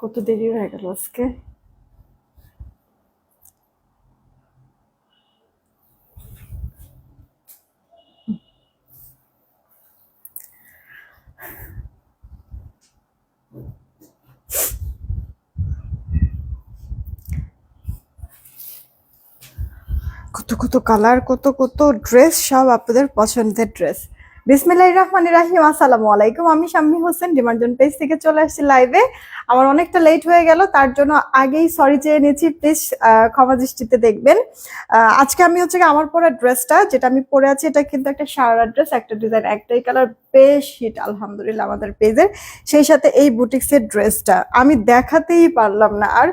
কত দেরি হয়ে গেল আজকে? কত কত কালার কত কত ড্রেস সব আপনাদের পছন্দের ড্রেস বিসমিল্লাহ রহমান রাহিম, আসসালামু আলাইকুম। আমি শাম্মী হোসেন ডিমার্জন পেজ থেকে চলে আসছি লাইভে। আমার অনেকটা লেট হয়ে গেল, তার জন্য আগেই সরি চেয়ে নিয়েছি। প্লিজ ক্ষমা দৃষ্টিতে দেখবেন। আজকে আমি হচ্ছে আমার পরা ড্রেসটা, যেটা আমি পরে আছি, এটা কিন্তু একটা সারা ড্রেস, একটা ডিজাইন, একটাই কালার, বেশ হিট, আলহামদুলিল্লাহ, আমাদের পেজের। সেই সাথে এই বুটিক্সের ড্রেসটা, আমি দেখাতেই পারলাম না। আর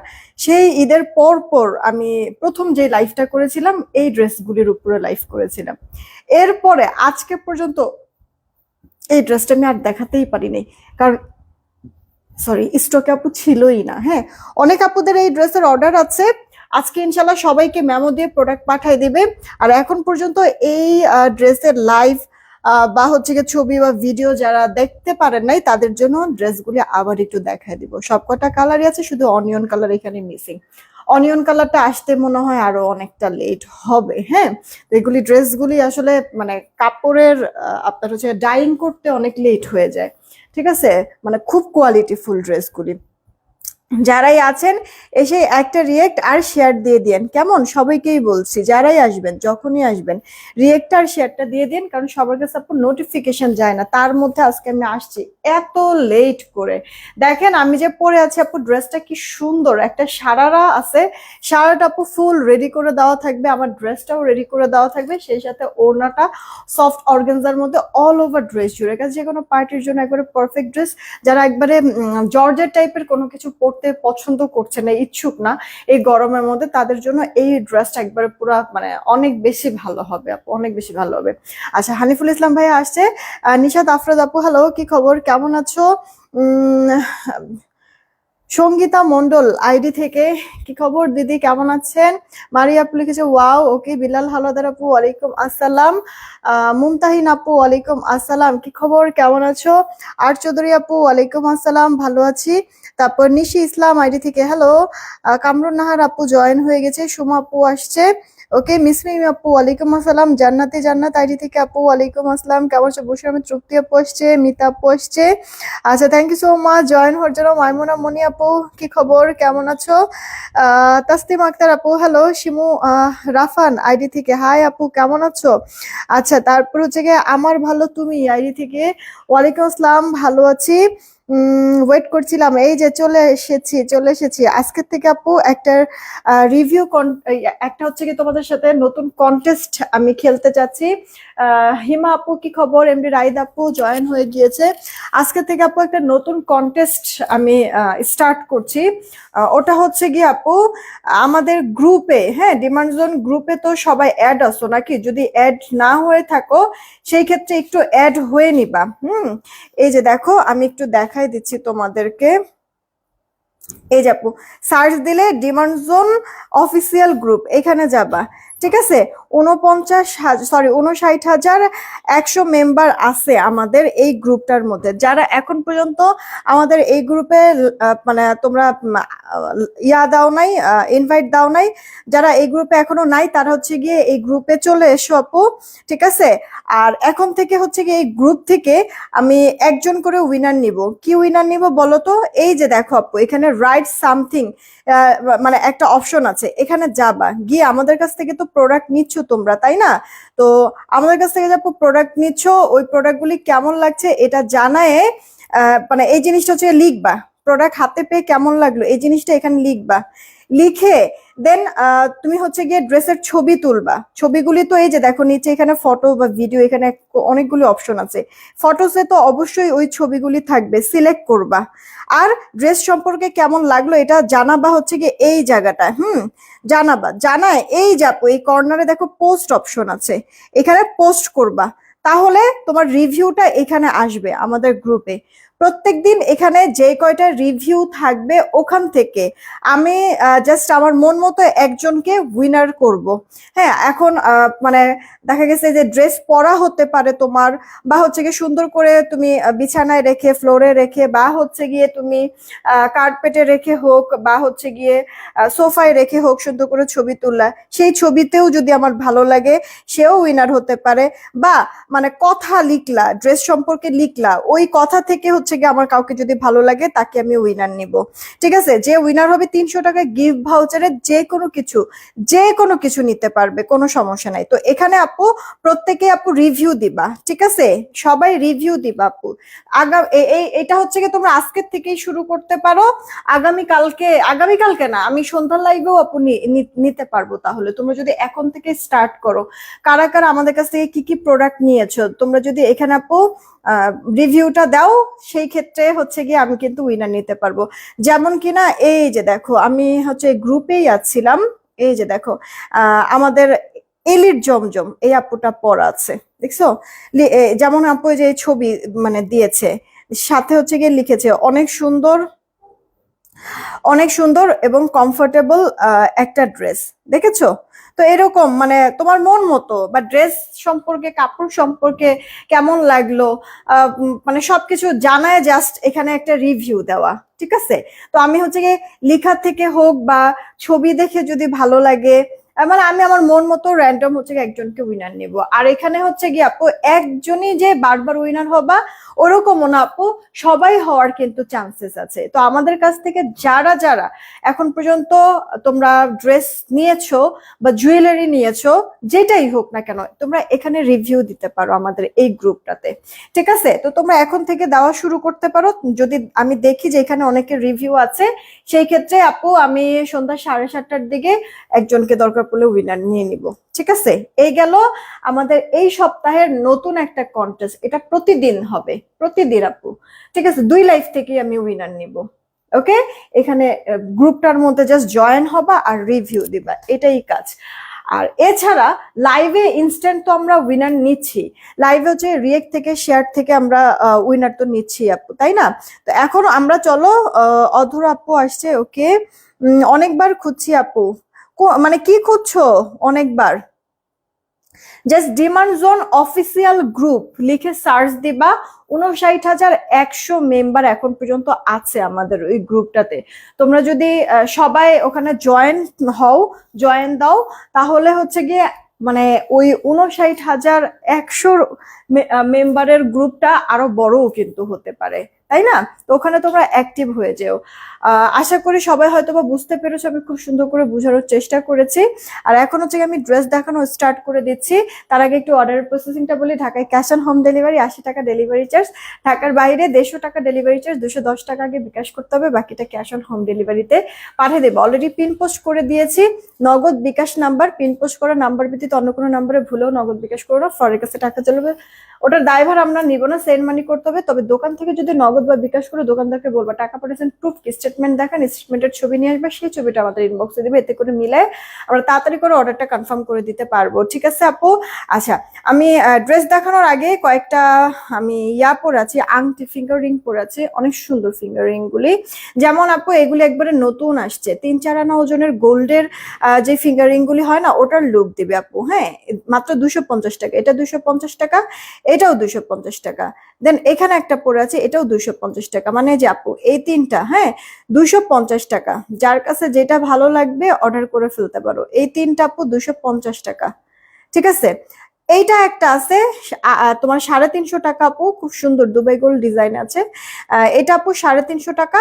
সেই ঈদের পর পর আমি প্রথম যে লাইফটা করেছিলাম, এই ড্রেসগুলির উপরে লাইফ করেছিলাম। এরপরে আজকে পর্যন্ত এই ড্রেসটা আমি আর দেখাতেই পারিনি। কারণ সরি স্টকে আপু ছিলই না হ্যাঁ? অনেক আপুদের এই ড্রেসের অর্ডার আছে। আজকে ইনশাল্লাহ সবাইকে মেমো দিয়ে প্রোডাক্ট পাঠিয়ে দেবে। আর এখন পর্যন্ত এই ড্রেসের লাইভ বা হচ্ছে গিয়ে ছবি বা ভিডিও যারা দেখতে পারেন নাই, তাদের জন্য ড্রেসগুলি আবার একটু দেখায় দিব। সবকটা কালারই আছে, শুধু অনিয়ন কালার এখানে মিসিং অনিয়ন কালারটা আসতে মনে হয় আরও অনেকটা লেট হবে হ্যাঁ? এগুলি ড্রেসগুলি আসলে মানে কাপড়ের আপনার হচ্ছে ডাইং করতে অনেক লেট হয়ে যায়। ঠিক আছে? মানে খুব কোয়ালিটিফুল ড্রেসগুলি। যারাই আছেন, এসে একটা রিয়েক্ট আর শেয়ার দিয়ে দিন কেমন? সবাইকেই বলছি, যারাই আসবেন, যখনই আসবেন রিয়েক্ট আর শেয়ারটা দিয়ে দিন, কারণ সবার কাছে আপু নোটিফিকেশন যায় না। তার মধ্যে আজকে আমি আসছি এত লেট করে। দেখেন, আমি যে পরে আছি আপু ড্রেসটা কি সুন্দর। একটা সারারা আছে, সারাটা আপু ফুল রেডি করে দেওয়া থাকবে, আমার ড্রেসটাও রেডি করে দেওয়া থাকবে, সেই সাথে ওড়নাটা সফট অর্গানজার মধ্যে অল ওভার ড্রেস জুড়ে। গেছে যে কোনো পার্টির জন্য একবারে পারফেক্ট ড্রেস যারা একবারে জর্জের টাইপের কোনো কিছু পরতে পছন্দ করছে না, ইচ্ছুক না, এই গরমের মধ্যে তাদের জন্য এই ড্রেসটা একবারে পুরো মানে অনেক বেশি ভালো হবে, আপু, অনেক বেশি ভালো হবে। আচ্ছা হানিফুল ইসলাম ভাইয়া আসছে। নিশাদ আফরাদ আপু হ্যালো কি খবর? কেমন আছো? সঙ্গীতা মন্ডল আইডি থেকে কি খবর? দিদি, কেমন আছেন? মারিয়া আপু লিখেছে, ওয়াও, ওকে, বিলাল হালদার আপু, ওয়ালাইকুম আসসালাম। মুমতাহিন আপু, ওয়ালাইকুম আসসালাম। কি খবর? কেমন আছো? আর চৌধুরী আপু, ওয়ালাইকুম আসসালাম, ভালো আছি। তারপর নিশি ইসলাম, আইডি থেকে, হ্যালো। কামরুন নাহার আপু, জয়েন হয়ে গেছে। সুমা আপু আসছে। ওকে মিসমিম আপু ওয়ালাইকুম আসসালাম জান্নাতি জান্নাত আইডি থেকে আপু ওয়ালাইকুম আসসালাম কেমন আছো? বসে আমি তৃপ্তি আপু আসছে মিতা আপু আসছে। আচ্ছা thank you so much join হওয়ার জন্য মাইমুনা মনি আপু কি খবর? কেমন আছো? আহ, তাসলিম আক্তার আপু হ্যালো শিমু রাফান আইডি থেকে হাই আপু কেমন আছো? আচ্ছা তারপর হচ্ছে গিয়ে আমার ভালো তুমি আইডি থেকে। ওয়ালাইকুম আসসালাম ভালো আছি। ওয়েট করছিলাম। এই যে চলে এসেছি চলে এসেছি। আজকের থেকে আপু একটা রিভিউ একটা হচ্ছে কি তোমাদের সাথে নতুন কন্টেস্ট আমি খেলতে চাচ্ছি হিমা আপু, কি খবর? এমডি রাইদ আপু জয়েন হয়ে গিয়েছে। আজকে থেকে আপু একটা নতুন কন্টেস্ট আমি স্টার্ট করছি। ওটা হচ্ছে কি আপু, আমাদের গ্রুপে হ্যাঁ ডিমান্ড জোন গ্রুপে তো সবাই অ্যাড আসো নাকি? যদি অ্যাড না হয়ে থাকো, সেই ক্ষেত্রে একটু অ্যাড হয়ে নিবা। হুম? এই যে দেখো, আমি একটু দেখাই দিচ্ছি তোমাদেরকে। এই যে আপু সার্চ দিলে ডিমান্ড জোন অফিসিয়াল গ্রুপ এখানে যাবা। ঠিক আছে? উনপঞ্চাশ সরি উনষাট হাজার একশো মেম্বার আছে আমাদের এই গ্রুপটার মধ্যে। যারা এখন পর্যন্ত আমাদের এই গ্রুপে মানে তোমরা ইয়া দাও নাই ইনভাইট দাও নাই, যারা এই গ্রুপে এখনও নাই, তারা হচ্ছে গিয়ে এই গ্রুপে চলে এসো আপু, ঠিক আছে? আর এখন থেকে হচ্ছে গিয়ে এই গ্রুপ থেকে আমি একজন করে উইনার নিব। কি উইনার নিব বলো তো? এই যে দেখো আপু, এখানে রাইট সামথিং মানে একটা অপশন আছে, এখানে যাবা। গিয়ে আমাদের কাছ থেকে তো প্রোডাক্ট নিচ্ছ তোমরা, তাই না? তো আমাদের কাছ থেকে যা প্রোডাক্ট নিচ্ছ, ওই প্রোডাক্টগুলি কেমন লাগছে এটা জানায় মানে এই জিনিসটা হচ্ছে লিখবা। প্রোডাক্ট হাতে পেয়ে কেমন লাগল, এই জিনিসটা এখানে লিখবা। লিখে দেন তুমি হচ্ছে গিয়ে ড্রেসের ছবি তুলবা। ছবিগুলি তো এই যে দেখো, নিচে এখানে ফটো বা ভিডিও এখানে অনেকগুলি অপশন আছে। ফটোসে তো অবশ্যই ওই ছবিগুলি থাকবে সিলেক্ট করবা। আর ড্রেস সম্পর্কে কেমন লাগল এটা জানাবা হচ্ছে গিয়ে এই জায়গাটা, হুম? জানাবা, জানায়, এই যাব এই কর্নারে দেখো পোস্ট অপশন আছে। এখানে পোস্ট করবা। তাহলে তোমার রিভিউটা এখানে আসবে আমাদের গ্রুপে প্রত্যেকদিন এখানে যে কয়টা রিভিউ থাকবে ওখান থেকে আমি জাস্ট আমার মন মতো একজনকে উইনার করব। হ্যাঁ এখন মানে দেখা গেছে যে ড্রেস পরা হতে পারে তোমার, বা হচ্ছে গিয়ে সুন্দর করে তুমি বিছানায় রেখে ফ্লোরে রেখে, বা হচ্ছে গিয়ে তুমি কার্পেটে রেখে হোক, বা হচ্ছে গিয়ে সোফায় রেখে হোক সুন্দর করে ছবি তুললা সেই ছবিতেও যদি আমার ভালো লাগে, সেও উইনার হতে পারে। বা মানে কথা লিখলা ড্রেস সম্পর্কে লিখলা, ওই কথা থেকে হচ্ছে গিয়ে আমার কাউকে যদি ভালো লাগে, তাকে আমি উইনার নিব। ঠিক আছে? যে উইনার হবে তিনশো টাকা গিফট ভাউচারে যে কোনো কিছু, যে কোনো কিছু নিতে পারবে, কোনো সমস্যা নাই। তো এখানে আপু, প্রত্যেকে আপু রিভিউ দিবা, ঠিক আছে? সবাই রিভিউ দিবা আপু। আগা, এ- এই, এটা হচ্ছে কি তোমরা আজকের থেকেই শুরু করতে পারো। আগামী কালকে আগামী কালকে না, আমি সন্ধ্যার লাইভেও আপু নিতে পারব তাহলে। তোমরা যদি এখন থেকে স্টার্ট করো, কারা কারা আমাদের কাছ থেকে কি কি প্রোডাক্ট নিয়েছো, তোমরা যদি এখানে আপু রিভিউটা দাও সেই ক্ষেত্রে হচ্ছে গিয়ে আমি কিন্তু উইনার নিতে পারব। যেমন কিনা এই যে দেখো, আমি হচ্ছে গ্রুপেই আছিলাম, এই যে দেখো আমাদের এলির জমজম, এই আপুটা পর আছে, দেখছ? যেমন আপু যে ছবি মানে দিয়েছে, সাথে হচ্ছে গিয়ে লিখেছে, অনেক সুন্দর অনেক সুন্দর এবং কমফোর্টেবল একটা ড্রেস দেখেছ? তো এরকম মানে তোমার মন মতো, বা ড্রেস সম্পর্কে, কাপড় সম্পর্কে কেমন লাগল? মানে সবকিছু জানায় জাস্ট এখানে একটা রিভিউ দেওয়া, ঠিক আছে? তো আমি হচ্ছে লেখা থেকে হোক বা ছবি দেখে যদি ভালো লাগে মানে আমি আমার মন মতো র্যান্ডম হচ্ছে একজনকে উইনার নিব। আর এখানে হচ্ছে গিয়ে আপু, একজনই যে বারবার উইনার হবা, ওরকমও না আপু, সবাই হওয়ার কিন্তু চান্সেস আছে। তো আমাদের কাছ থেকে যারা যারা এখন পর্যন্ত তোমরা ড্রেস নিয়েছো বা জুয়েলারি নিয়েছো, যেটাই হোক না কেন, তোমরা এখানে রিভিউ দিতে পারো আমাদের এই গ্রুপটাতে ঠিক আছে? তো তোমরা এখন থেকে দেওয়া শুরু করতে পারো। যদি আমি দেখি যে এখানে অনেকের রিভিউ আছে, সেই ক্ষেত্রে আপু, আমি সন্ধ্যা সাড়ে সাতটার দিকে একজনকে দরকার পড়লে উইনার নিয়ে নিব। ঠিক আছে? এই গেল আমাদের এই সপ্তাহের নতুন একটা কন্টেস্ট এটা প্রতিদিন হবে। প্রতিদিন আপু। ঠিক আছে? দুই লাইফ থেকেই আমি উইনার নিব। ওকে? এখানে গ্রুপটার মধ্যে জাস্ট জয়েন হবা আর রিভিউ দিবা। এটাই কাজ। আর এছাড়া লাইভে ইনস্ট্যান্ট তো আমরা উইনার নিচ্ছি। লাইভে হচ্ছে রিয়েক্ট থেকে শেয়ার থেকে আমরা উইনার তো নিচ্ছি আপু, তাই না? তো এখন আমরা চলো অধর আপু আসছে, ওকে? অনেকবার খুঁজছি আপু। মানে কি খুঁজছো? অনেকবার। Just demand zone official group লিখে সার্চ দিবা। উনষাট হাজার একশো মেম্বার এখন পর্যন্ত আছে আমাদের ওই গ্রুপটাতে তোমরা যদি সবাই ওখানে জয়েন হও জয়েন দাও, তাহলে হচ্ছে গিয়ে মানে ওই উনষাট হাজার একশো মেম্বারের গ্রুপটা আরও বড়ও কিন্তু হতে পারে। তাই না? তো ওখানে তোমরা অ্যাক্টিভ হয়ে যেও। আশা করি সবাই হয়তো বা বুঝতে পেরেছ, আমি খুব সুন্দর করে বোঝানোর চেষ্টা করেছি। আর এখন হচ্ছে আমি ড্রেস দেখানো স্টার্ট করে দিচ্ছি। তার আগে একটু অর্ডার প্রসেসিংটা বলি, ঢাকায় ক্যাশ অন হোম ডেলিভারি আশি টাকা ডেলিভারি চার্জ ঢাকার বাইরে দেড়শো টাকা ডেলিভারি চার্জ দুশো দশ টাকা আগে বিকাশ করতে হবে, বাকিটা ক্যাশ অন হোম ডেলিভারিতে পাঠিয়ে দেবো। অলরেডি পিন পোস্ট করে দিয়েছি। Nagad bKash number pin post করা নাম্বার ব্যতীত অন্য কোনো নাম্বারে ভুলেও নগদ বিকাশ করো। ফরের কাছে টাকা চলবে। ওটার দায়ভার আমরা নিব না সেন্ড মানি করতে হবে। তবে দোকান থেকে যদি নগদ বা বিকাশ করে দোকানদারকে বলব, টাকা পাঠিয়েছেন প্রুফ কি? স্টেটমেন্ট দেখান স্টেটমেন্টের ছবি নিয়ে আসবে, সেই ছবিটা আমাদের ইনবক্সে দিবে, এতে করে মিলে আমরা তাড়াতাড়ি করে অর্ডারটা কনফার্ম করে দিতে পারব। ঠিক আছে আপু? আচ্ছা আমি ড্রেস দেখানোর আগে কয়েকটা, আমি ইয়া পরে আছি, আংটি ফিঙ্গার রিং পরে আছি, অনেক সুন্দর ফিঙ্গার রিং গুলি। যেমন আপু, এগুলি একবারে নতুন আসছে, তিন চার আনা ওজনের গোল্ডের যে ফিঙ্গার রিং গুলি হয় না, ওটার লুক দিবে আপু হ্যাঁ? মাত্র দুশো পঞ্চাশ টাকা, এটা দুশো পঞ্চাশ টাকা, এটাও দুশো পঞ্চাশ টাকা। দেন এখানে একটা পরে আছে, এটাও দুশো পঞ্চাশ টাকা। মানে যে আপু, এই তিনটা হ্যাঁ? পঞ্চাশ টাকা। যার কাছে যেটা ভালো লাগবে অর্ডার করে ফেলতে পারো। এই তিনটা আপু পঞ্চাশ টাকা। ঠিক আছে? এইটা একটা আছে তোমার সাড়ে তিনশো টাকা আপু, খুব সুন্দর দুবাই গোল্ড ডিজাইন আছে। এটা আপু সাড়ে তিনশো টাকা,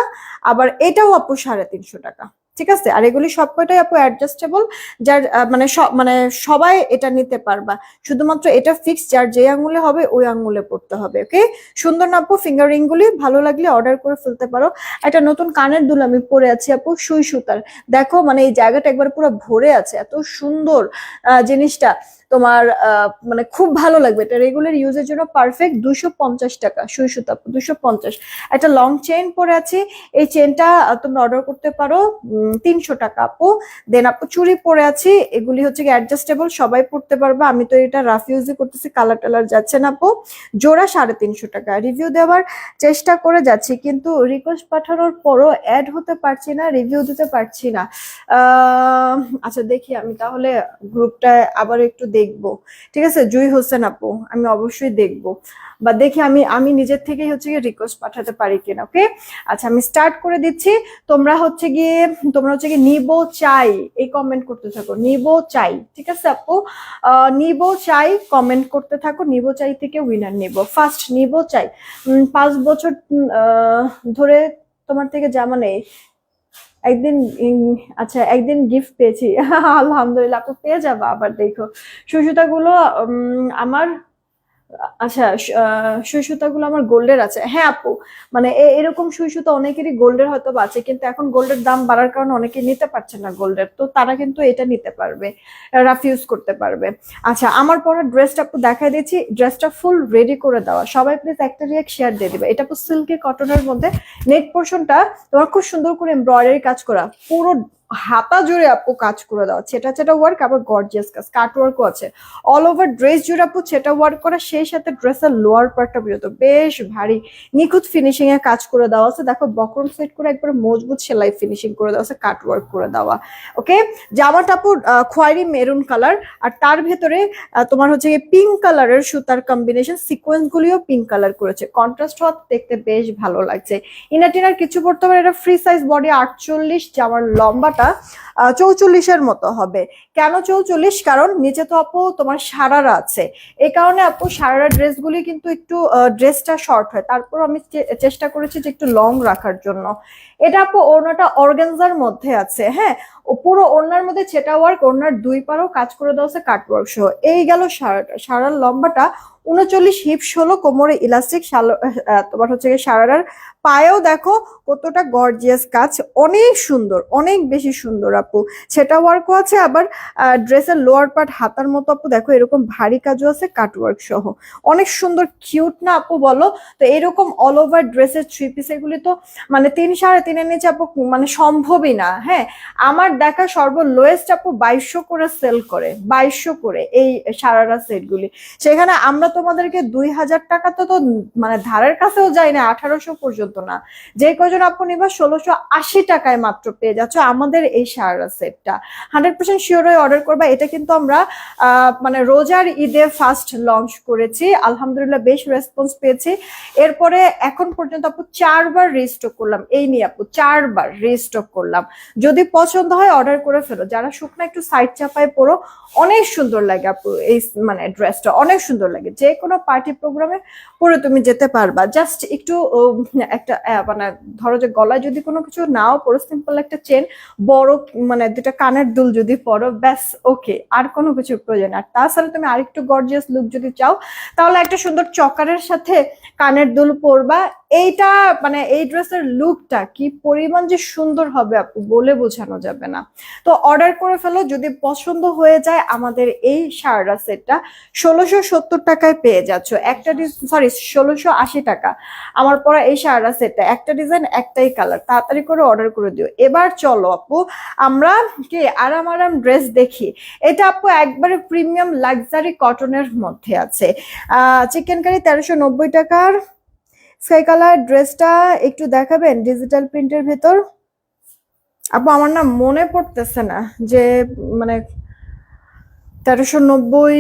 আবার এটাও আপু সাড়ে তিনশো টাকা। ঠিক আছে? আর এগুলি সবকটাই আপু অ্যাডজাস্টেবল যার মানে সব মানে সবাই এটা নিতে পারবা। শুধুমাত্র এটা ফিক্স যার যে আঙ্গুলে হবে ওই আঙ্গুলে পড়তে হবে ওকে সুন্দর না আপু ফিঙ্গারিংগুলি ভালো লাগলে অর্ডার করে ফেলতে পারো। একটা নতুন কানের দুল আমি পরে আছি আপু, সুই সুতার। দেখো মানে এই জায়গাটা একবার পুরো ভরে আছে, এত সুন্দর জিনিসটা। তোমার মানে খুব ভালো লাগবে। এটা রেগুলার ইউজের জন্য পারফেক্ট দুশো পঞ্চাশ টাকা সুই সুতা দুশো পঞ্চাশ। একটা লং চেন পরে আছে, এই চেনটা তোমরা অর্ডার করতে পারো তিনশো টাকা আপু। দেন আপু চুরি পরে আছে, এগুলি হচ্ছে কি অ্যাডজাস্টেবল সবাই পড়তে পারবে। আমি তো এটা রাফ ইউজই করতেছি কালার টালার যাচ্ছে না আপু। জোড়া সাড়ে তিনশো টাকা। রিভিউ দেওয়ার চেষ্টা করে যাচ্ছি, কিন্তু রিকোয়েস্ট পাঠানোর পরও অ্যাড হতে পারছি না রিভিউ দিতে পারছি না। আচ্ছা দেখি আমি তাহলে গ্রুপটায় আবার একটু দেখব। ঠিক আছে? জুই হোসেন আপু, আমি অবশ্যই দেখব। বা দেখি আমি আমি নিজের থেকেই হচ্ছে গিয়ে রিকোয়েস্ট পাঠাতে পারি কিনা ওকে আচ্ছা আমি স্টার্ট করে দিচ্ছি। তোমরা হচ্ছে গিয়ে, তোমরা হচ্ছে গিয়ে নিবো চাই, এই কমেন্ট করতে থাকো। নিবো চাই, ঠিক আছে আপু? নিবো চাই কমেন্ট করতে থাকো। নিবো চাই থেকে উইনার নিবো। ফার্স্ট নিবো চাই। পাঁচ বছর ধরে তোমার থেকে জামা নেই একদিন আচ্ছা একদিন গিফট পেয়েছি। আলহামদুলিল্লাহ আপু পেয়ে যাব আবার দেখো। সুসুতাগুলো আমার আচ্ছা সুই সুতাগুলো আমার গোল্ডের আছে। হ্যাঁ আপু মানে এরকম সুই সুতা অনেকেরই গোল্ডের হয়তো আছে, কিন্তু এখন গোল্ডের দাম বাড়ার কারণে অনেকে নিতে পারছে না গোল্ডের। তো তারা কিন্তু এটা নিতে পারবে, রাফ ইউজ করতে পারবে। আচ্ছা আমার পরে ড্রেসটা আপু দেখাই দিচ্ছি। ড্রেসটা ফুল রেডি করে দেওয়া। সবাই প্লিজ একটা রিয়াক্ট শেয়ার দিয়ে দেবে। এটা আপু সিল্কি কটনের মধ্যে। নেক পোর্শনটা তোমার খুব সুন্দর করে এমব্রয়ডারি কাজ করা। পুরো হাতা জুড়ে আপু কাজ করে দেওয়া সেটা সেটা ওয়ার্ক আবার গর্জিয়াস কাজ। কাট ওয়ার্কও আছে। অল ওভার ড্রেস জুড়ে আপু সেটা ওয়ার্ক করা সেই সাথে ড্রেসের লোয়ার পার্টটা পর্যন্ত বেশ ভারী। নিখুঁত ফিনিশিং এ কাজ করে দেওয়া আছে। দেখো, বক্রম সেট করে একবার মজবুত সেলাই ফিনিশিং করে দেওয়া আছে কাট ওয়ার্ক করে দেওয়া। ওকে জামাটা আপু খয়েরি মেরুন কালার আর তার ভেতরে তোমার হচ্ছে গিয়ে পিঙ্ক কালারের সুতার কম্বিনেশন সিকোয়েন্স গুলিও পিঙ্ক কালার করেছে। কন্ট্রাস্ট হওয়া দেখতে বেশ ভালো লাগছে। ইনার টিনার কিছু পড়তে পারে, এটা ফ্রি সাইজ বডি আটচল্লিশ, জামার লম্বাটা চৌচল্লিশের মতো হবে। কেন চৌচল্লিশ? কারণ নিচে তো আপু তোমার সারারা আছে। এই কারণে আপু সারারা ড্রেসগুলি কিন্তু একটু ড্রেসটা শর্ট হয়। তারপর আমি চেষ্টা করেছি যে একটু লং রাখার জন্য। এটা আপু ওড়নাটা অর্গানজার মধ্যে আছে হ্যাঁ? পুরো ওড়নার মধ্যে ছেটা ওয়ার্ক ওড়নার দুই পারও কাজ করে দেওয়া আছে কাট ওয়ার্ক সহ। এই গেল সারাটা, সারার লম্বাটা উনচল্লিশ হিপ ষোলো কোমরে ইলাস্টিক তোমার হচ্ছে সারারার পায়েও দেখো কতটা গর্জিয়াস কাজ। অনেক সুন্দর, অনেক বেশি সুন্দর আপু। সেটা ওয়ার্কও আছে, আবার ড্রেসের লোয়ার পার্ট হাতার মতো আপু, দেখো এরকম ভারী কাজও আছে কাট ওয়ার্ক সহ। অনেক সুন্দর কিউট না আপু বলো? তো এরকম অল ওভার ড্রেসের থ্রি পিস এগুলি তো মানে তিন সাড়ে তিনের নিচে আপু মানে সম্ভবই না হ্যাঁ? আমার দেখা সর্ব লোয়েস্ট আপু বাইশশো করে সেল করে, বাইশশো করে এই সারারা সেটগুলি সেখানে আমরা তোমাদেরকে দুই হাজার টাকা তো তো মানে ধারের কাছেও যায় না, আঠারোশো পর্যন্ত না। যে কজন আপু নিবা, ষোলোশো আশি টাকায় মাত্র পেয়ে যাচ্ছ। আমাদের এই সারারা সেটটা। হান্ড্রেড পার্সেন্ট শিওর হয়ে অর্ডার করবা। এটা কিন্তু আমরা মানে রোজার ঈদে ফার্স্ট লঞ্চ করেছি। আলহামদুলিল্লাহ বেশ রেসপন্স পেয়েছি। এরপরে এখন পর্যন্ত আপু চারবার রিস্টক করলাম। এই নিয়ে আপু চারবার রিস্টক করলাম। যদি পছন্দ হয় অর্ডার করে ফেলো। যারা শুকনো একটু সাইড চাপায় পরো, অনেক সুন্দর লাগে আপু এই মানে ড্রেসটা অনেক সুন্দর লাগে। যে কোনো পার্টি প্রোগ্রামে পরে তুমি যেতে পারবা। জাস্ট একটু একটা মানে ধরো যে গলায় যদি কোনো কিছু নাও, পরো সিম্পল একটা চেন বড় মানে দুটা কানের দুল যদি পরো, ব্যাস ওকে আর কোনো কিছু প্রয়োজন আর তাছাড়া তুমি আরেকটু গর্জিয়াস লুক যদি চাও, তাহলে একটা সুন্দর চকারের সাথে কানের দুল পরবা এইটা মানে এই ড্রেসের লুকটা কি পরিমাণ যে সুন্দর হবে আপু বলে বোঝানো যাবে না। তো অর্ডার করে ফেলো, যদি পছন্দ হয়ে যায় আমাদের এই সাররা সেটটা। ষোলোশো সত্তর টাকায় পেয়ে যাচ্ছ। একটা সরি ষোলোশো আশি টাকা। আমার পরা এই সাররা সেটটা, একটা ডিজাইন, একটাই কালার তাড়াতাড়ি করে অর্ডার করে দিও। এবার চলো আপু, আমরা কি আরাম আরাম ড্রেস দেখি। এটা আপু একবারে প্রিমিয়াম লাক্সারি কটনের মধ্যে আছে। চিকেন কারি তেরোশো নব্বই টাকার স্কাই কালার ড্রেসটা একটু দেখাবেন ডিজিটাল প্রিন্টের ভেতর? আপু, আমার না মনে পড়তেছে না যে মানে তেরোশো নব্বই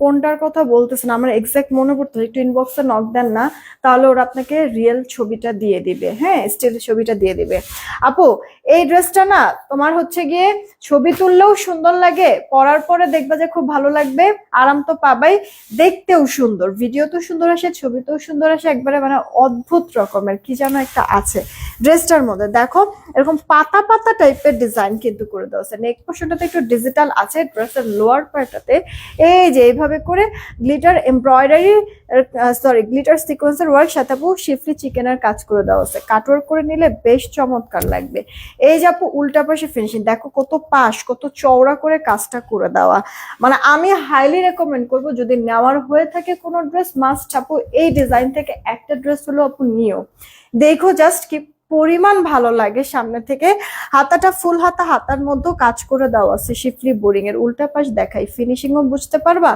কোনটার কথা বলতেছেন? আমার এক্সাক্ট মনে পড়তেছে একটু ইনবক্সে নক দেন না, তাহলে ওরা আপনাকে রিয়েল ছবিটা দিয়ে দিবে। হ্যাঁ স্টিল ছবিটা দিয়ে দিবে। আপু, এই ড্রেসটা না, তোমার হচ্ছে গিয়ে ছবি তুললেও সুন্দর লাগে, পরার পরে দেখবা যে খুব ভালো লাগবে, আরাম তো পাবাই, দেখতেও সুন্দর ভিডিও তো সুন্দর আসে ছবি তো সুন্দর আসে, একবারে মানে অদ্ভুত রকমের, কি যেন একটা আছে। ড্রেসটার মধ্যে দেখো, এরকম পাতা পাতা টাইপের ডিজাইন কিন্তু করে দেওয়া নেক পোর্শনটাতে একটু ডিজিটাল আছে ড্রেসের লোয়ার পার্টটাতে এই যে এইভাবে এভাবে করে গ্লিটার এমব্রয়ডারি সরি গ্লিটার সিকোয়েন্সের ওয়ার্ক সাথে আপু শিফলি চিকেনের কাজ করে দেওয়া আছে কাটওয়ার্ক করে নিলে বেশ চমৎকার লাগবে। এই যে আপু উল্টা পাশে ফিনিশিং দেখো কত পাশ, কত চওড়া করে কাজটা করে দেওয়া। মানে আমি হাইলি রেকমেন্ড করব, যদি নেওয়ার হয়ে থাকে কোনো ড্রেস মাস্ট আপু এই ডিজাইন থেকে একটা ড্রেস হলো আপু নিও। দেখো জাস্ট কি পরিমাণ ভালো লাগে সামনে থেকে। হাতাটা ফুল হাতা হাতার মধ্যেও কাজ করে দেওয়া আছে শিফলি বোরিং এর। উল্টা পাশ দেখাই ফিনিশিংও বুঝতে পারবা?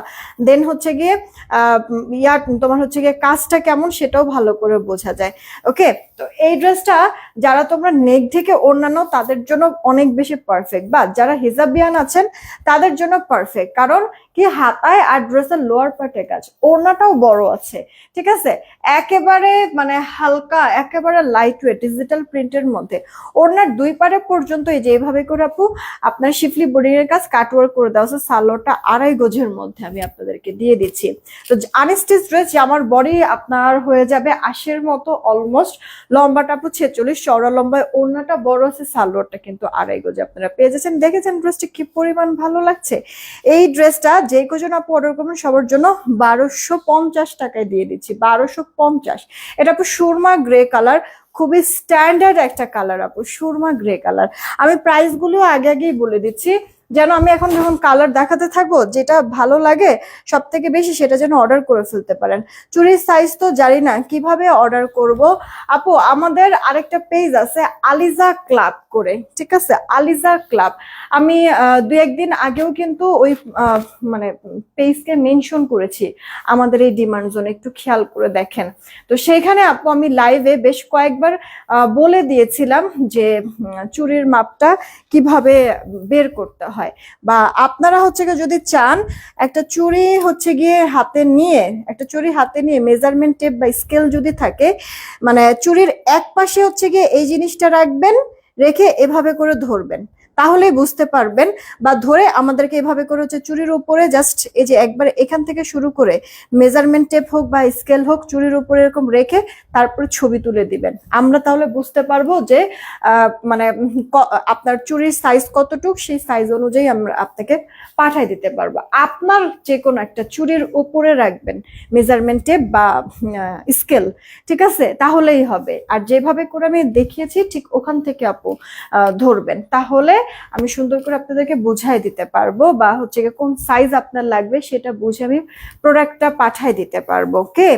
দেন হচ্ছে গিয়ে আহ, ইয়া তোমার হচ্ছে গিয়ে কাজটা কেমন সেটাও ভালো করে বোঝা যায়। ওকে তো এই ড্রেসটা যারা তোমরা নেক থেকে অন্যান্য তাদের জন্য অনেক বেশি পারফেক্ট বা যারা হিজাবিয়ান আছেন তাদের জন্য পারফেক্ট কারণ কি? হাতায় আর ড্রেসের লোয়ার পার্টে কাজ। ওড়নাটাও বড় আছে। ঠিক আছে? একেবারে মানে হালকা একেবারে লাইট ওয়েট ডিজিটাল প্রিন্টের মধ্যে। ওড়নার দুই পারে পর্যন্ত এই যে এইভাবে করে আপু, আপনার শিফলি বোর্ডিং এর কাজ কাটওয়ার্ক করে দেওয়া আছে সালোয়ারটা আড়াই গজের মধ্যে আমি আপনাদেরকে দিয়ে দিচ্ছি। তো আনস্টিচ ড্রেস আমার বডি আপনার হয়ে যাবে আশের মতো অলমোস্ট লম্বাটা আপু ছেচল্লিশ, চওড়া লম্বায় ওড়নাটা বড় আছে, সালোয়ারটা কিন্তু আড়াই গজে আপনারা পেয়ে যাচ্ছেন। দেখেছেন ড্রেসটা কি পরিমাণ ভালো লাগছে? এই ড্রেসটা যে কজন আপু অর্ডার করবেন, সবার জন্য বারোশো পঞ্চাশ টাকায় দিয়ে দিচ্ছি, বারোশো পঞ্চাশ। এটা আপু সুরমা গ্রে কালার খুবই স্ট্যান্ডার্ড একটা কালার আপু, সুরমা গ্রে কালার আমি প্রাইসগুলো আগে আগেই বলে দিচ্ছি। যেন আমি এখন যখন কালার দেখাতে থাকব, যেটা ভালো লাগে সব থেকে বেশি সেটা যেন অর্ডার করে ফেলতে পারেন। চুরির সাইজ তো জানি না, কীভাবে অর্ডার করব? আপু, আমাদের আরেকটা পেজ আছে আলিজা ক্লাব করে, ঠিক আছে? আলিজা ক্লাব আমি দু একদিন আগেও কিন্তু ওই মানে পেজকে মেনশন করেছি, আমাদের এই ডিমান্ড জোন একটু খেয়াল করে দেখেন। তো সেইখানে আপু, আমি লাইভে বেশ কয়েকবার বলে দিয়েছিলাম যে চুরির মাপটা কীভাবে বের করতে হয়। বা আপনারা হচ্ছে গিয়ে যদি চান, একটা চুরি হচ্ছে গিয়ে হাতে নিয়ে, একটা চুরি হাতে নিয়ে মেজারমেন্ট টেপ বা স্কেল যদি থাকে মানে চুরির এক পাশে হচ্ছে গিয়ে এই জিনিসটা রাখবেন, রেখে এভাবে করে ধরবেন। তাহলেই বুঝতে পারবেন বা ধরে আমাদেরকে এভাবে করে হচ্ছে চুরির উপরে জাস্ট এই যে একবার এখান থেকে শুরু করে মেজারমেন্ট টেপ হোক বা স্কেল হোক চুরির উপরে এরকম রেখে তারপরে ছবি তুলে দিবেন। আমরা তাহলে বুঝতে পারব যে মানে আপনার চুরির সাইজ কতটুক সেই সাইজ অনুযায়ী আমরা আপনাকে পাঠাই দিতে পারব। আপনার যে কোনো একটা চুরির উপরে রাখবেন মেজারমেন্ট টেপ বা স্কেল ঠিক আছে? তাহলেই হবে। আর যেভাবে করে আমি দেখিয়েছি ঠিক ওখান থেকে আপু ধরবেন। তাহলে আমি সুন্দর করে আপনাদেরকে বুঝাই দিতে পারব বা হচ্ছে কোন সাইজ আপনার লাগবে সেটা বুঝে আমি প্রোডাক্টটা পাঠাই দিতে পারব ওকে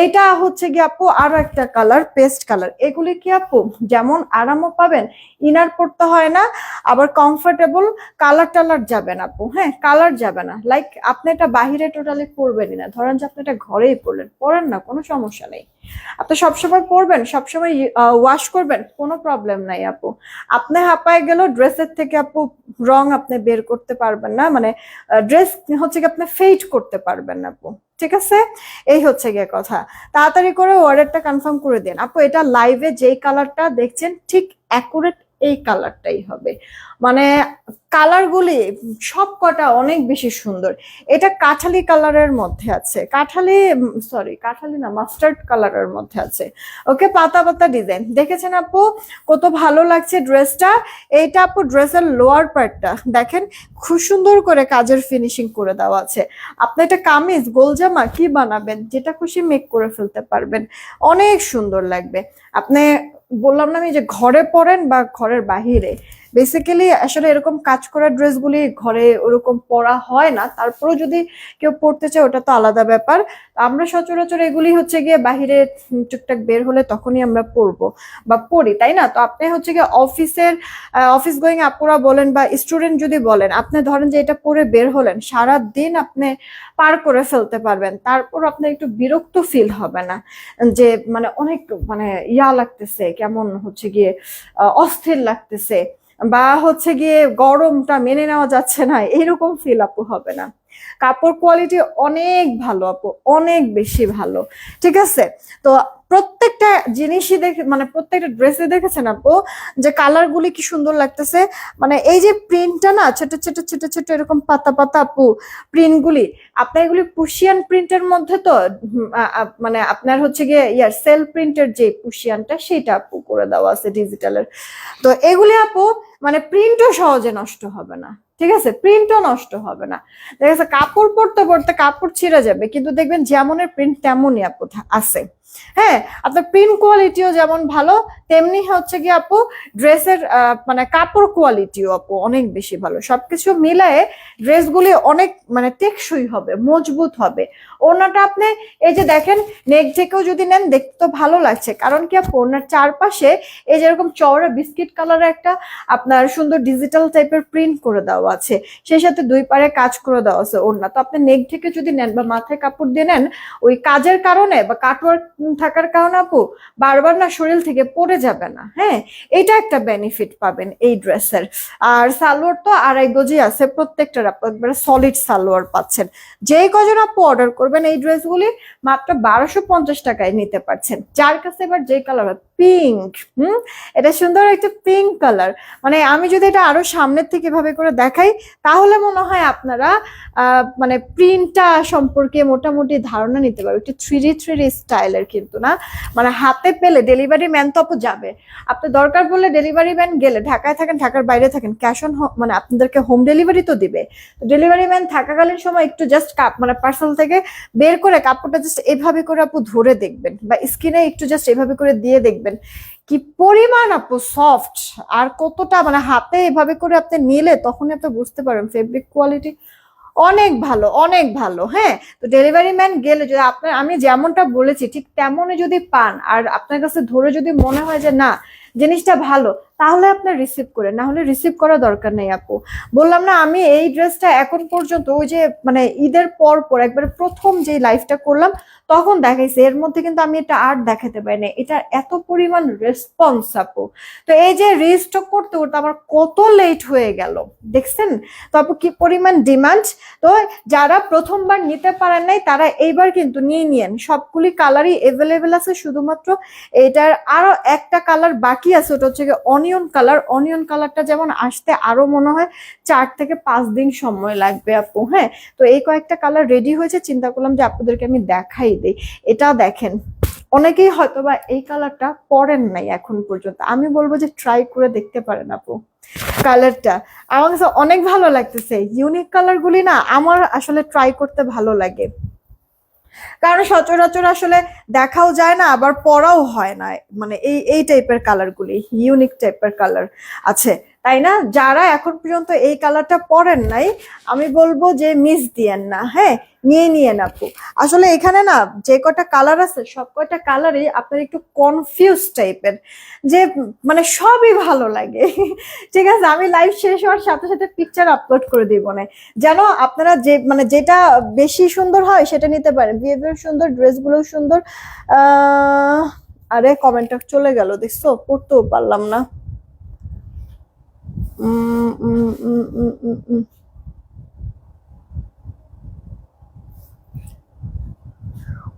এইটা হচ্ছে কি আপু আরও একটা কালার পেস্ট কালার এগুলি কি আপু? যেমন আরামও পাবেন ইনার পড়তে হয় না, আবার কমফোর্টেবল কালার টালার যাবে না আপু। হ্যাঁ কালার যাবে না। লাইক আপনি এটা বাহিরে টোটালি পরবেনই না। ধরেন যে আপনি এটা ঘরেই পরলেন, পরেন না, কোনো সমস্যা নেই। আপনি সবসময় পরবেন, সবসময় ওয়াশ করবেন, কোনো প্রবলেম নাই আপু। আপনি হাঁপায় গেল ড্রেসের থেকে আপু রং আপনি বের করতে পারবেন না মানে ড্রেস হচ্ছে কি আপনি ফেড করতে পারবেন না আপু। ঠিক আছে? এই হচ্ছে গিয়ে কথা। তাড়াতাড়ি করে অর্ডারটা কনফার্ম করে দেন। আপু, এটা লাইভে যেই কালারটা দেখছেন, ঠিক অ্যাকুরেট এই কালারটাই হবে। মানে কালারগুলি সব কটা অনেক বেশি সুন্দর। এটা কাঠালি কালারের মধ্যে আছে। কাঠালি সরি কাঠালি না মাস্টার্ড কালারের মধ্যে আছে। ওকে, পাতা পাতা ডিজাইন দেখেছেন আপু? কত ভালো লাগছে ড্রেসটা এইটা আপু ড্রেসের লোয়ার পার্টটা দেখেন, খুব সুন্দর করে কাজের ফিনিশিং করে দেওয়া আছে। আপনি এটা কামিজ গোলজামা কি বানাবেন? যেটা খুশি মেক করে ফেলতে পারবেন। অনেক সুন্দর লাগবে। আপনি বললাম না আমি যে ঘরে পড়েন বা ঘরের বাহিরে বেসিক্যালি আসলে এরকম কাজ করা ড্রেসগুলি ঘরে ওরকম পরা হয় না। তারপরেও যদি কেউ পড়তে চায়, ওটা তো আলাদা ব্যাপার। আমরা সচরাচর এগুলি হচ্ছে গিয়ে বাহিরে টুকটাক বের হলে তখনই আমরা পরবো বা পড়ি তাই না? তো আপনি হচ্ছে গিয়ে অফিসের অফিস গোয়িং আপুরা বলেন বা স্টুডেন্ট যদি বলেন, আপনি ধরেন যে এটা পরে বের হলেন সারা দিন আপনি পার করে ফেলতে পারবেন। তারপর আপনার একটু বিরক্ত ফিল হবে না। যে মানে অনেক মানে ইয়া লাগতেছে, কেমন হচ্ছে গিয়ে অস্থির লাগতেছে। বা হচ্ছে গিয়ে গরমটা মেনে নেওয়া যাচ্ছে না, এরকম ফিল আপু হবে না। কাপড় কোয়ালিটি অনেক ভালো আপু, অনেক বেশি ভালো, ঠিক আছে? তো প্রত্যেকটা জিনিসই দেখে মানে প্রত্যেকটা ড্রেসে দেখেছেন আপু, যে কালার গুলি কি সুন্দর লাগতেছে? মানে এই যে প্রিন্টটা না, ছোট ছোট ছোট ছোট এরকম পাতা পাতা আপু প্রিন্ট গুলি, আপনার এগুলি পুশিয়ান প্রিন্টের মধ্যে তো মানে আপনার হচ্ছে গিয়ে, ইয়ার সেল প্রিন্টের যে পুশিয়ানটা সেটা আপু করে দেওয়া আছে ডিজিটালের তো এগুলি আপু মানে প্রিন্টও সহজে নষ্ট হবে না। ঠিক আছে? প্রিন্টও নষ্ট হবে না। দেখা যাচ্ছে কাপড় পরতে পরতে কাপড় ছিঁড়ে যাবে, কিন্তু দেখবেন যেমনের প্রিন্ট তেমনই আপু আছে। হ্যাঁ আপনার প্রিন্ট কোয়ালিটিও যেমন ভালো, তেমনি হচ্ছে কি আপু ড্রেসের মানে কাপড় কোয়ালিটিও আপু অনেক বেশি ভালো। সবকিছু মিলায়ে ড্রেসগুলি অনেক মানে টেকসই হবে, মজবুত হবে। ওনাটা আপনি, এই যে দেখেন নেক থেকেও যদি নেন, দেখতে তো ভালো লাগছে। কারণ কি আপু ওনার চারপাশে এই যেরকম চওড়া বিস্কিট কালারের একটা আপনার সুন্দর ডিজিটাল টাইপের প্রিন্ট করে দেওয়া আছে। সেই সাথে দুই পারে কাজ করে দেওয়া আছে ওড়না। তো আপনি নেক থেকে যদি নেন বা মাথায় কাপড় দিয়ে নেন, ওই কাজের কারণে বা কাটওয়ার্ক থাকার কারণে আপু, বারবার না শরীর থেকে পড়ে যাবে না হ্যাঁ? এটা একটা বেনিফিট পাবেন এই ড্রেসের আর সালোয়ার তো আড়াই গজি আছে, প্রত্যেকটার আপু একবারে সলিড সালোয়ার পাচ্ছেন। যেই কজন আপু অর্ডার করবেন এই ড্রেসগুলি মাত্র বারোশো পঞ্চাশ টাকায় নিতে পারছেন। যার কাছে এবার যে কালার পিঙ্ক হুম? এটা সুন্দর একটা পিঙ্ক কালার মানে আমি যদি এটা আরও সামনের থেকে এভাবে করে দেখাই, তাহলে মনে হয় আপনারা মানে প্রিন্টটা সম্পর্কে মোটামুটি ধারণা নিতে পারবে। একটু থ্রি ডি থ্রি ডি স্টাইলের কিন্তু না? মানে হাতে পেলে ডেলিভারি ম্যান তো যাবে। আপনি দরকার পড়লে ডেলিভারি ম্যান গেলে, ঢাকায় থাকেন, ঢাকার বাইরে থাকেন ক্যাশ অন মানে আপনাদেরকে হোম ডেলিভারি তো দিবে। ডেলিভারি ম্যান থাকাকালীন সময় একটু জাস্ট কাপ মানে পার্সেল থেকে বের করে কাপড়টা জাস্ট এভাবে করে আপু ধরে দেখবেন বা স্কিনে একটু জাস্ট এভাবে করে দিয়ে দেখবেন। কি পরিমাণ আপু সফট আর কতটা মানে হাতে এভাবে করে আপনি নিলে তখনই আপনি বুঝতে পারবেন ফেব্রিক কোয়ালিটি অনেক ভালো অনেক ভালো হ্যাঁ? তো ডেলিভারি ম্যান গেলে যদি আপনার, আমি যেমনটা বলেছি, ঠিক তেমনই যদি পান, আর আপনার কাছে ধরে যদি মনে হয় যে না, জিনিসটা ভালো তাহলে আপনার রিসিভ করে না হলে রিসিভ করা দরকার নেই আপু। বললাম না, আমি এই ড্রেসটা এখন পর্যন্ত ওই যে মানে ঈদের পর পর একবারে প্রথম যে লাইফটা করলাম, তখন দেখাইছে। এর মধ্যে কিন্তু আমি এটা আর দেখাতে পারি না এটা এত পরিমাণ রেসপন্স আপু। তো এই যে রিস্টক করতে করতে আমার কত লেট হয়ে গেল, দেখছেন? তো আপু, কি পরিমাণ ডিমান্ড তো যারা প্রথমবার নিতে পারেন নাই, তারা এইবার কিন্তু নিয়ে নিয়েন। সবগুলি কালারই এভেলেবেল আছে, শুধুমাত্র এটার আরও একটা কালার বাকি আছে, ওটা হচ্ছে অনিয়ন কালার অনিয়ন কালারটা যেমন আসতে আরও মনে হয় চার থেকে পাঁচ দিন সময় লাগবে আপু হ্যাঁ? তো এই কয়েকটা কালার রেডি হয়েছে, চিন্তা করলাম যে আপনাদেরকে আমি দেখাই দিই। এটা দেখেন, অনেকেই হয়তো বা এই কালারটা পরেন নাই এখন পর্যন্ত। আমি বলব যে ট্রাই করে দেখতে পারেন আপু কালারটা আমার কাছে অনেক ভালো লাগতেছে ইউনিক কালার গুলি না আমার আসলে ট্রাই করতে ভালো লাগে। কারণ সচরাচর আসলে দেখাও যায় না, আবার পরাও হয় না। মানে এই এই টাইপের কালার গুলি ইউনিক টাইপের কালার আছে। তাই না? যারা এখন পর্যন্ত এই কালারটা পরেন নাই, আমি বলব যে মিস দিয়েন না হ্যাঁ? নিয়ে নিয়েন আপু। আসলে এখানে না, যে কটা কালার আছে, সব কয়টা কালারই আপনার একটু কনফিউজ টাইপের যে মানে সবই ভালো লাগে। ঠিক আছে, আমি লাইভ শেষ হওয়ার সাথে সাথে পিকচার আপলোড করে দিব না যেন আপনারা যে মানে যেটা বেশি সুন্দর হয়, সেটা নিতে পারেন। বিহেভিয়ার সুন্দর ড্রেসগুলো সুন্দর। আরে কমেন্টটা চলে গেল, দেখছ? পড়তেও পারলাম না।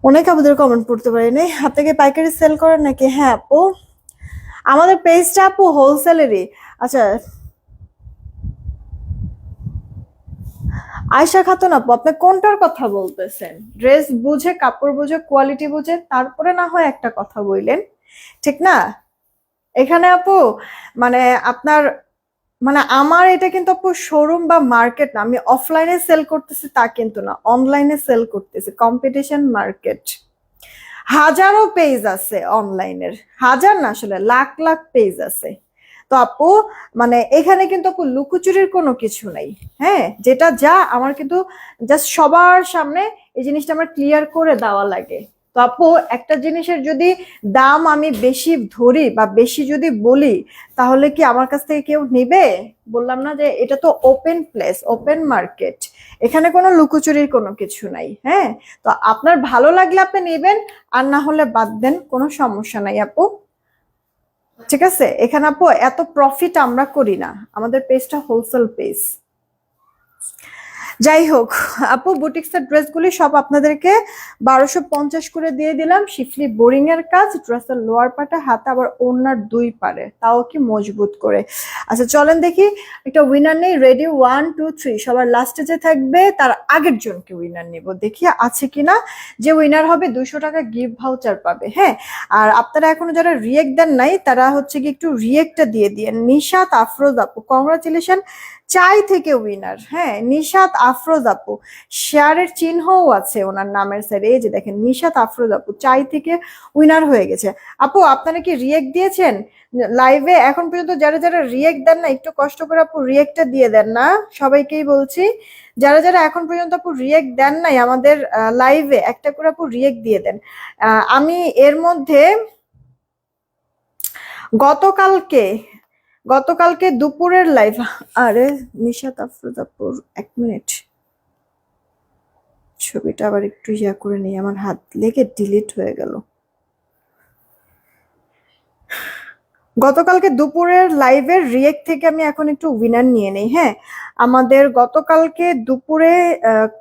অনেক আমাদের কমেন্ট পড়তে পারি নাই থেকে পাইকারি সেল করেন নাকি? হ্যাঁ আপু। আমাদের পেজটা আপু হোলসেলেরই আচ্ছা। আয়শা খাতুন আপু, আপনি কোনটার কথা বলতেছেন? ড্রেস বুঝে, কাপড় বুঝে কোয়ালিটি বুঝে, তারপরে না হয় একটা কথা বললেন। ঠিক না? এখানে আপু মানে আপনার মানে আমার এটা কিন্তু আপু শোরুম বা মার্কেট না। আমি অফলাইনে সেল করতেছি তা কিন্তু না। অনলাইনে সেল করতেছি। কম্পিটিশন মার্কেট হাজারো পেজ আছে অনলাইনের হাজার না আসলে, লাখ লাখ পেজ আছে। তো আপু মানে এখানে কিন্তু আপু লুকোচুরির কোনো কিছু নেই। হ্যাঁ যেটা যা, আমার কিন্তু জাস্ট সবার সামনে এই জিনিসটা আমার ক্লিয়ার করে দেওয়া লাগে। তো আপু একটা জিনিসের যদি দাম আমি বেশি ধরি বা বেশি যদি বলি, তাহলে কি আমার কাছ থেকে কেউ নেবে? বললাম না যে এটা তো ওপেন প্লেস ওপেন মার্কেট এখানে কোনো লুকোচুরির কোনো কিছু নাই হ্যাঁ? তো আপনার ভালো লাগলে আপনি নেবেন, আর না হলে বাদ দেন, কোনো সমস্যা নাই আপু। ঠিক আছে? এখানে আপু, এত প্রফিট আমরা করি না। আমাদের পেজটা হোলসেল পেজ যাই হোক আপু বুটিক্সের ড্রেসগুলি সব আপনাদেরকে বারোশো পঞ্চাশ করে দিয়ে দিলাম। শিফলি বোরিং এর কাজ, ড্রেসের লোয়ার পাটা হাতে আবার ওনার দুই পারে। তাও কি মজবুত করে। আচ্ছা চলেন দেখি, একটা উইনার নেই রেডি ওয়ান টু থ্রি সবার লাস্টে যে থাকবে, তার আগের জনকে উইনার নিব। দেখি আছে কিনা? যে উইনার হবে দুশো টাকা গিফট ভাউচার পাবে হ্যাঁ? আর আপনারা এখনও যারা রিয়েক্ট দেন নাই, তারা হচ্ছে কি একটু রিয়েক্টটা দিয়ে দিয়ে নিশাত, আফরোজ আপু কংগ্রাচুলেশন চাই থেকে উইনার হ্যাঁ নিশাত আফরোজ আপু। শেয়ারের চিহ্নও আছে ওনার নামের স্যার এই যে দেখেন, নিশাত আফরোজ আপু, চাই থেকে উইনার হয়ে গেছে। আপু, আপনারা কি রিয়েক্ট দিয়েছেন? লাইভে এখন পর্যন্ত যারা যারা রিয়েক্ট দেন না, একটু কষ্ট করে আপু রিয়েক্টটা দিয়ে দেন না। সবাইকেই বলছি, যারা যারা এখন পর্যন্ত আপু রিয়েক্ট দেন নাই আমাদের লাইভে একটা করে আপু রিয়েক্ট দিয়ে দেন। আমি এর মধ্যে গতকালকে গতকালকে দুপুরের লাইভ আরে নিশাত আফরোজাপুর এক মিনিট ছবিটা আবার একটু ইয়া করে নিই, আমার হাত লেগে ডিলিট হয়ে গেল। গতকালকে দুপুরের লাইভের রিয়েক্ট থেকে আমি এখন একটু উইনার নিয়ে নেই হ্যাঁ? আমাদের গতকালকে দুপুরে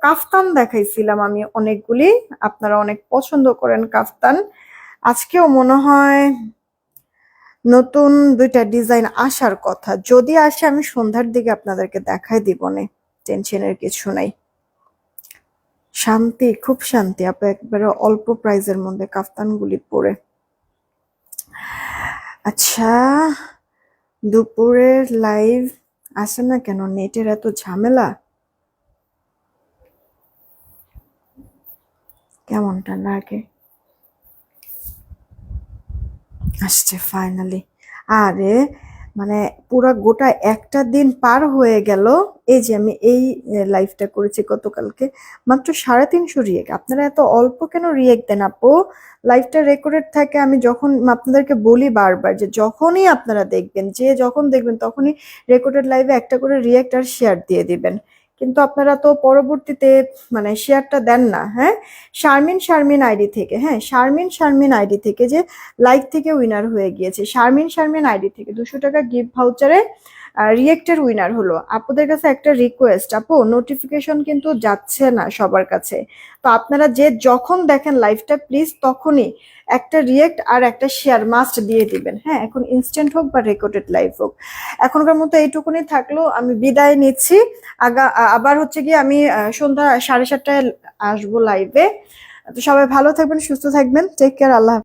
কাফতান দেখাইছিলাম আমি অনেকগুলি, আপনারা অনেক পছন্দ করেন কাফতান। আজকেও মনে হয় নতুন দুইটা ডিজাইন আসার কথা। যদি আসে, আমি সন্ধ্যার দিকে আপনাদেরকে দেখাই দিব নে। টেনশনের কিছু নাই। শান্তি, খুব শান্তি আপু, একবারে অল্প প্রাইজের মধ্যে কাফতানগুলি পরে। আচ্ছা দুপুরের লাইভ আসে না কেন? নেটের এত ঝামেলা? কেমনটা লাগে আসছে ফাইনালি আরে মানে পুরা গোটা একটা দিন পার হয়ে গেল। এই যে আমি এই লাইভটা করেছি গতকালকে, মাত্র সাড়ে তিনশো রিয়েক আপনারা এত অল্প কেন রিয়েক দেন আপু? লাইভটা রেকর্ডেড থাকে, আমি যখন, আপনাদেরকে বলি বারবার যে যখনই আপনারা দেখবেন, যে যখন দেখবেন তখনই রেকর্ডেড লাইভে একটা করে রিয়েক্ট আর শেয়ার দিয়ে দিবেন। কিন্তু আপনারা তো পরবর্তীতে মানে শেয়ারটা দেন না হ্যাঁ? শারমিন শারমিন আইডি থেকে হ্যাঁ? শারমিন শারমিন আইডি থেকে যে লাইক থেকে উইনার হয়ে গিয়েছে। শারমিন শারমিন আইডি থেকে দুশো টাকা গিফট ভাউচারে রিয়েক্টের উইনার হলো। আপুদের কাছে একটা রিকোয়েস্ট আপু নোটিফিকেশন কিন্তু যাচ্ছে না সবার কাছে। তো আপনারা যে যখন দেখেন লাইভটা প্লিজ তখনই একটা রিয়েক্ট আর একটা শেয়ার মাস্ট দিয়ে দিবেন। হ্যাঁ এখন ইনস্ট্যান্ট হোক বা রেকর্ডেড লাইভ হোক। এখনকার মতো এইটুকুনি থাকল, আমি বিদায় নিচ্ছি। আগা আবার হচ্ছে গিয়ে আমি সন্ধ্যা সাড়ে সাতটায় আসব লাইভে তো সবাই ভালো থাকবেন, সুস্থ থাকবেন। Take care Allah.